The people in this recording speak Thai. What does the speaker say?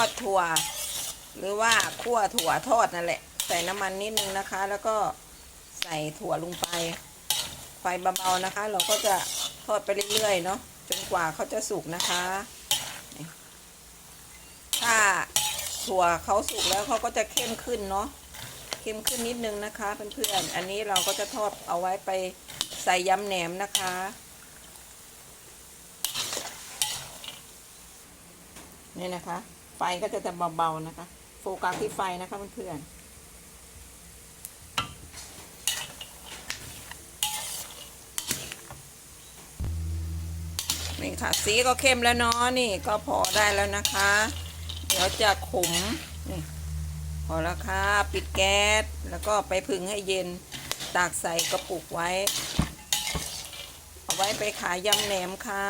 อดถั่ว หรือว่าคั่วถั่วทอดนั่นแหละ ใส่น้ำมันนิดนึงนะคะ แล้วก็ใส่ถั่วลงไป ไฟเบาๆนะคะ เราก็จะทอดไปเรื่อยๆเนาะจนกว่าเขาจะสุกนะคะ ถ้าถั่วเขาสุกแล้วเขาก็จะเข้มขึ้นเนาะเข้มขึ้นนิดนึงนะคะเพื่อนๆ อันนี้เราก็จะทอดเอาไว้ไปใส่ยำแหนมนะคะ นี่นะคะ ฟก็จะจะเบาๆนะคะ โฟกัสที่ไฟนะคะเพื่อนๆนี่ค่ะ สีก็เข้มแล้วเนาะนี่ก็พอได้แล้วนะคะ เดี๋ยวจะขมนี่พอแล้วค่ะ ปิดแก๊สแล้วก็ไปพึ่งให้เย็นตากใส่กระปุกไว้ เอาไว้ไปขายยำแหนมค่ะ